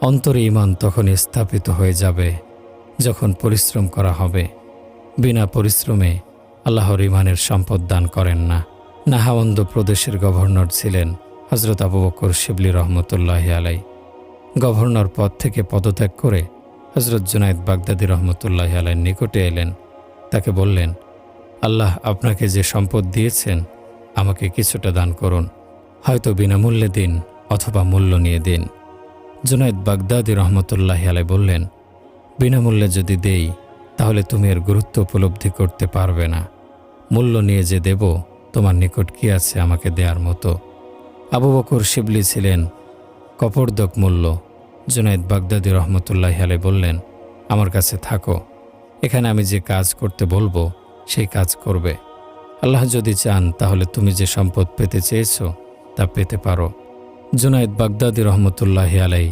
অন্তরে ইমান তখন স্থাপিত হয়ে যাবে, যখন পরিশ্রম করা হবে। বিনা পরিশ্রমে আল্লাহর ইমানের সম্পদ দান করেন না। নাহাওয়ান্দ প্রদেশের গভর্নর ছিলেন হজরত আবু বকর শিবলি রহমতুল্লাহ আলাই গভর্নর পদ থেকে পদত্যাগ করে হজরত জুনায়দ বাগদাদি রহমতুল্লাহ আলাইয়ের নিকটে এলেন। তাকে বললেন, আল্লাহ আপনাকে যে সম্পদ দিয়েছেন, আমাকে কিছুটা দান করুন। হয়তো বিনামূল্যে দিন অথবা মূল্য নিয়ে দিন। জুনায়দ বাগদাদি রহমতুল্লাহ আলাই বললেন, বিনামূল্যে যদি দেই, তাহলে তুমি এর গুরুত্ব উপলব্ধি করতে পারবে না। মূল্য নিয়ে যে দেব, তোমার নিকট কি আছে আমাকে দেওয়ার মতো? আবু বকর শিবলি ছিলেন কপর্দক মূল্য। জুনায়দ বাগদাদি রহমতুল্লাহ আলাই বললেন, আমার কাছে থাকো, এখানে আমি যে কাজ করতে বলব, সেই কাজ করবে। আল্লাহ যদি চান, তাহলে তুমি যে সম্পদ পেতে চেয়েছ, তা পেতে পারো। জুনায়দ বাগদাদি রহমতুল্লাহ আলাই